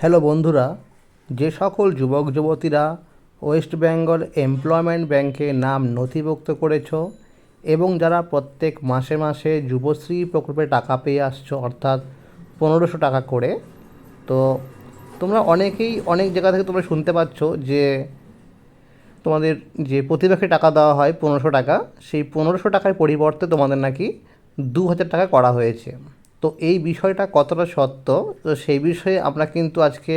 Hello বন্ধুরা, যে সকল যুবক যুবতীরা ওয়েস্ট বেঙ্গল এমপ্লয়মেন্ট ব্যাংকে নাম নথিভুক্ত করেছ এবং যারা প্রত্যেক মাসে মাসে যুবশ্রী প্রকল্পে টাকা পেয়ে আসছো, অর্থাৎ পনেরোশো টাকা করে, তো তোমরা অনেকেই অনেক জায়গা থেকে তোমরা শুনতে পাচ্ছ যে তোমাদের যে প্রতিমাসে টাকা দেওয়া হয় পনেরোশো টাকা, সেই পনেরোশো টাকার পরিবর্তে তোমাদের নাকি দু হাজার টাকা করা হয়েছে। তো এই বিষয়টা কতটা সত্য? তো সেই বিষয়ে আমরা কিন্তু আজকে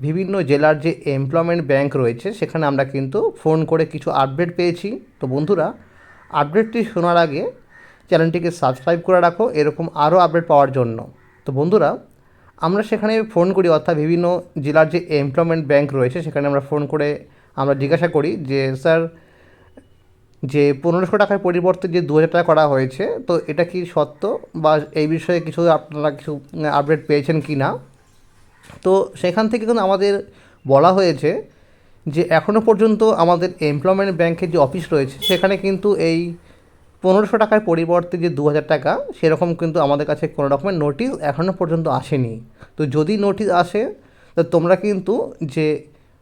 বিভিন্ন জেলার যে এমপ্লয়মেন্ট ব্যাংক রয়েছে, সেখানে আমরা কিন্তু ফোন করে কিছু আপডেট পেয়েছি। তো বন্ধুরা আপডেটটি শোনার আগে চ্যানেলটিকে সাবস্ক্রাইব করে রাখো, এরকম আরও আপডেট পাওয়ার জন্য। তো বন্ধুরা, আমরা সেখানে ফোন করি, অর্থাৎ বিভিন্ন জেলার যে এমপ্লয়মেন্ট ব্যাংক রয়েছে, সেখানে আমরা ফোন করে আমরা জিজ্ঞাসা করি যে, স্যার যে পনেরোশো টাকার পরিবর্তে যে দু হাজার টাকা করা হয়েছে, তো এটা কি সত্য? বা এই বিষয়ে কিছু আপনারা কিছু আপডেট পেয়েছেন কি না? তো সেখান থেকে কিন্তু আমাদের বলা হয়েছে যে এখনও পর্যন্ত আমাদের এমপ্লয়মেন্ট ব্যাংকের যে অফিস রয়েছে, সেখানে কিন্তু এই পনেরোশো টাকার পরিবর্তে যে দু হাজার টাকা, সেরকম কিন্তু আমাদের কাছে কোনো রকমের নোটিশ এখনও পর্যন্ত আসেনি। তো যদি নোটিশ আসে, তো তোমরা কিন্তু যে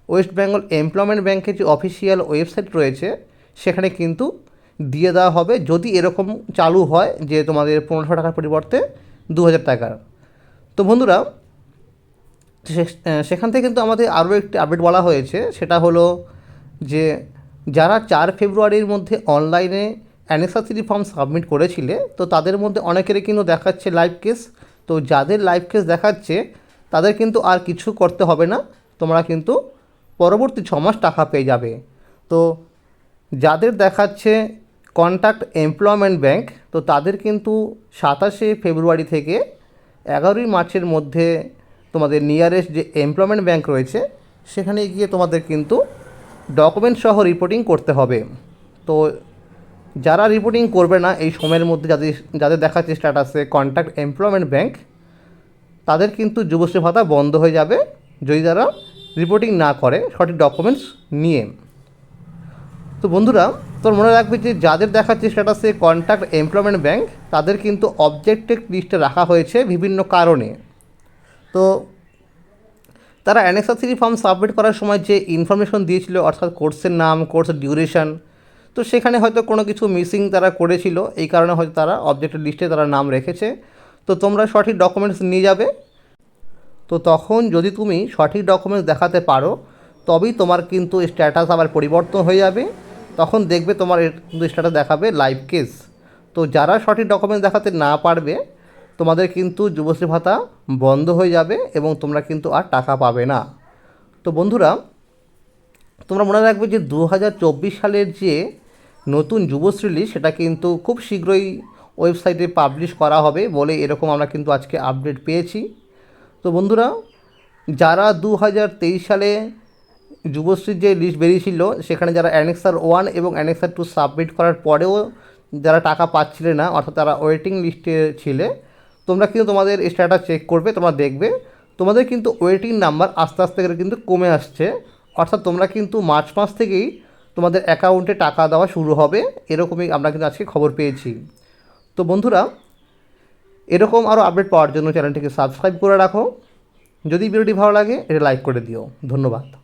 ওয়েস্ট বেঙ্গল এমপ্লয়মেন্ট ব্যাংকের যে অফিসিয়াল ওয়েবসাইট রয়েছে সেখানে কিন্তু দিয়ে দেওয়া হবে যদি এরকম চালু হয় যে তোমাদের পনেরোশো টাকার পরিবর্তে দু হাজার টাকার। তো বন্ধুরা সেখান থেকে কিন্তু আমাদের আরও একটি আপডেট বলা হয়েছে, সেটা হলো যে যারা চার ফেব্রুয়ারির মধ্যে অনলাইনে অ্যানেসাসিরি ফর্ম সাবমিট করেছিলে, তো তাদের মধ্যে অনেকেরই কিন্তু দেখাচ্ছে লাইভ কেস তো যাদের লাইভ কেস দেখাচ্ছে, তাদের কিন্তু আর কিছু করতে হবে না, তোমরা কিন্তু পরবর্তী ছ মাস টাকা পেয়ে যাবে। তো যাদের দেখাচ্ছে কন্ট্যাক্ট এমপ্লয়মেন্ট ব্যাংক তো তাদের কিন্তু সাতাশে ফেব্রুয়ারি থেকে এগারোই মার্চের মধ্যে তোমাদের নিয়ারেস্ট যে এমপ্লয়মেন্ট ব্যাংক রয়েছে, সেখানে গিয়ে তোমাদের কিন্তু ডকুমেন্ট সহ রিপোর্টিং করতে হবে। তো যারা রিপোর্টিং করবে না এই সময়ের মধ্যে যাদের যাদের দেখাচ্ছে স্ট্যাটাসে কন্ট্যাক্ট এমপ্লয়মেন্ট ব্যাংক তাদের কিন্তু যুবশ্রী ভাতা বন্ধ হয়ে যাবে যদি তারা রিপোর্টিং না করে সঠিক ডকুমেন্টস নিয়ে। তো বন্ধুরা, তোর মনে রাখবে যে যাদের দেখাচ্ছে স্ট্যাটাসে কন্ট্যাক্ট এমপ্লয়মেন্ট ব্যাংক তাদের কিন্তু অবজেক্টেড লিস্টে রাখা হয়েছে বিভিন্ন কারণে। তো তারা অ্যানেক্সাসিরি ফর্ম সাবমিট করার সময় যে ইনফরমেশন দিয়েছিল, অর্থাৎ কোর্সের নাম কোর্সের ডিউরেশন তো সেখানে হয়তো কোনো কিছু মিসিং তারা করেছিল, এই কারণে হয়তো তারা অবজেক্টেড লিস্টে তারা নাম রেখেছে। তো তোমরা সঠিক ডকুমেন্টস নিয়ে যাবে। তো তখন যদি তুমি সঠিক ডকুমেন্টস দেখাতে পারো, তবেই তোমার কিন্তু স্ট্যাটাস আবার পরিবর্তন হয়ে যাবে। তখন দেখবে তোমার কিন্তু স্ট্যাটাস দেখাবে লাইভ কেস তো যারা সঠিক ডকুমেন্টস দেখাতে না পারবে, তোমাদের কিন্তু যুবশ্রী ভাতা বন্ধ হয়ে যাবে এবং তোমরা কিন্তু আর টাকা পাবে না। তো বন্ধুরা, তোমরা মনে রাখবে যে দু হাজার চব্বিশ সালের যে নতুন যুবশ্রী লিস্ট সেটা কিন্তু খুব শীঘ্রই ওয়েবসাইটে পাবলিশ করা হবে বলে এরকম আমরা কিন্তু আজকে আপডেট পেয়েছি। তো বন্ধুরা, যারা দু হাজার তেইশ সালে যুবশ্রীর যে লিস্ট বেরিয়েছিল, সেখানে যারা অ্যানেক্সার ওয়ান এবং অ্যানেক্সার টু সাবমিট করার পরেও যারা টাকা পাচ্ছিলে না, অর্থাৎ তারা ওয়েটিং লিস্টে ছিলে, তোমরা কিন্তু তোমাদের স্ট্যাটাস চেক করবে, তোমরা দেখবে। তোমাদের কিন্তু ওয়েটিং নাম্বার আস্তে আস্তে করে কিন্তু কমে আসছে। অর্থাৎ তোমরা কিন্তু মার্চ মাস থেকেই তোমাদের অ্যাকাউন্টে টাকা দেওয়া শুরু হবে, এরকমই আমরা কিন্তু আজকে খবর পেয়েছি। তো বন্ধুরা, এরকম আরও আপডেট পাওয়ার জন্য চ্যানেলটিকে সাবস্ক্রাইব করে রাখো। যদি ভিডিওটি ভালো লাগে, এটা লাইক করে দিও। ধন্যবাদ।